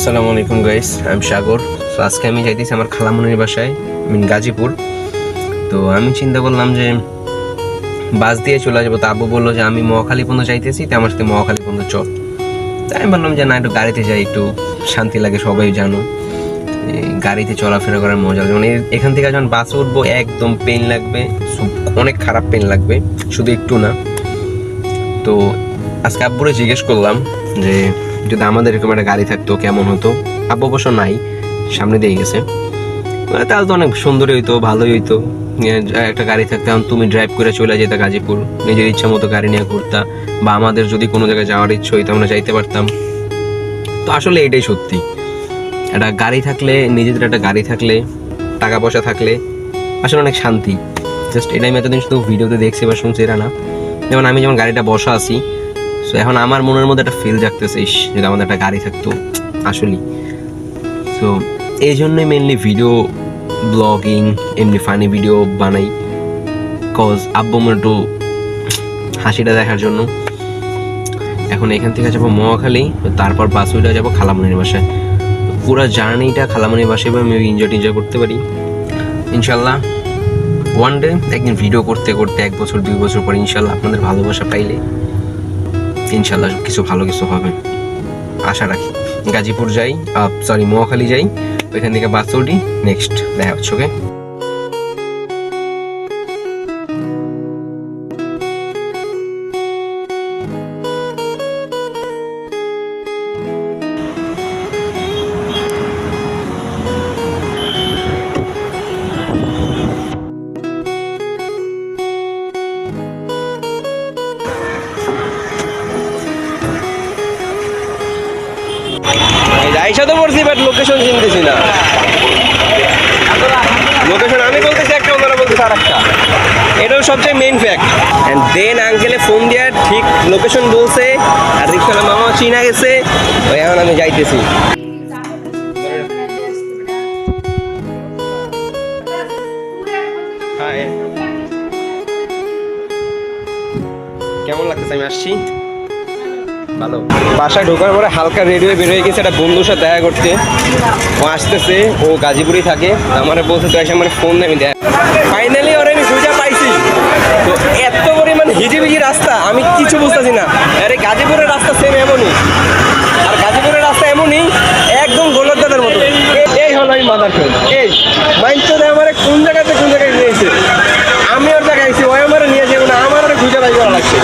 আসসালামু আলাইকুম গাইস আমি সাগর। তো আজকে আমি যাইতেছি আমার খালামনির বাসায়, মিন গাজীপুর। তো আমি চিন্তা করলাম যে বাস দিয়ে চলে যাব। তো আব্বু বলল যে, আমি মহাখালী পর্যন্ত যাইতেছি, তো আমার সাথে মহাখালী পর্যন্ত চল। তাই আমি বললাম যে, না, একটু গাড়িতে যাই, একটু শান্তি লাগে, সবাই জানো গাড়িতে চলাফেরা করার মজা লাগে। মানে এখান থেকে যখন বাসে উঠবো, একদম পেন লাগবে অনেক খারাপ পেন লাগবে, শুধু একটু না। তো আজকে আব্বুরে জিজ্ঞেস করলাম যে যদি আমাদের এরকম একটা গাড়ি থাকতো, কেমন হতো? আব্বু অবশ্য নাই, সামনে দিয়ে গেছে। তাহলে তো অনেক সুন্দরই হইতো, ভালোই হইতো। একটা গাড়ি থাকতে তুমি ড্রাইভ করে চলে যেতে গাজীপুর, নিজের ইচ্ছা মতো গাড়ি নিয়ে ঘুরতা, বা আমাদের যদি কোনো জায়গায় যাওয়ার ইচ্ছে হইতো, আমরা যাইতে পারতাম। তো আসলে এটাই সত্যি। একটা গাড়ি থাকলে, নিজেদের একটা গাড়ি থাকলে টাকা পয়সা থাকলে, আসলে অনেক শান্তি। জাস্ট এটা আমি এতদিন শুধু ভিডিওতে দেখছি বা শুনছি, এরা না। যেমন আমি যেমন গাড়িটা বসা আছি সো এখন আমার মনের মধ্যে একটা ফিল জাগতেছে, ইস, যদি আমাদের একটা গাড়ি থাকতো, আসলেই। সো এই জন্যই মেনলি ভিডিও ব্লগিং এমনি ফানি ভিডিও বানাই। কজ আব্বু আমার একটু হাসিটা দেখার জন্য। এখন এখান থেকে যাব মহাখালী, তারপর বাস উঠে যাব খালামনির বাসায়। পুরো জার্নিটা খালামনির বাসায় আমি এনজয় টেনজয় করতে পারি। ইনশাল্লাহ ওয়ান ডে একদিন ভিডিও করতে করতে এক বছর, দুই বছর পর ইনশাল্লাহ আপনাদের ভালোবাসা পাইলে ইনশাল্লাহ কিছু ভালো কিছু হবে। আশা রাখি। গাজীপুর যাই সরি মোয়াখালী যাই। ওইখান থেকে বাস উঠি নেক্সট দেখা হচ্ছে ওকে আইসা তো পড়ছি বাট লোকেশন চিনতেছি না। লোকেশন আমি বলতেছি একটা, ওনারা বলতেছে আর একটা এটাও সবচেয়ে মেইন ফ্যাক্ট অ্যান্ড দেন আঙ্কেলে ফোন দিয়ে ঠিক লোকেশন বলছে, আর রিক্সাওয়ালা মামা চিনা গেছে ওই এখন আমি যাইতেছি। কেমন লাগতেছে? আমি আসছি। বাসায় ঢোকার পরে হালকা রেডি হয়ে বের হয়ে গেছে, একটা বন্ধুর সাথে দেখা করতে। ও আসতেছে, ও গাজীপুরেই থাকে। আমার বলছে তো এসে আমার ফোন আমি দেখ ফাইনালি ওরা আমি সুজা পাইছি। তো এত পরিমাণ হিজিবিজি রাস্তা, আমি কিছু বুঝতেছি না। আরে গাজীপুরের রাস্তা সেম এমনই। আর গাজীপুরের রাস্তা এমনই, একদম গোলদাদার মতো। এই হলো আমি মাদার ফেল এই মাইন্ড তো আমার কোন জায়গাতে কোন জায়গায় নিয়েছে আমি ওর জায়গায় আইসি ও আমার নিয়ে যাব না, আমার খুঁজে বাই লাগছে।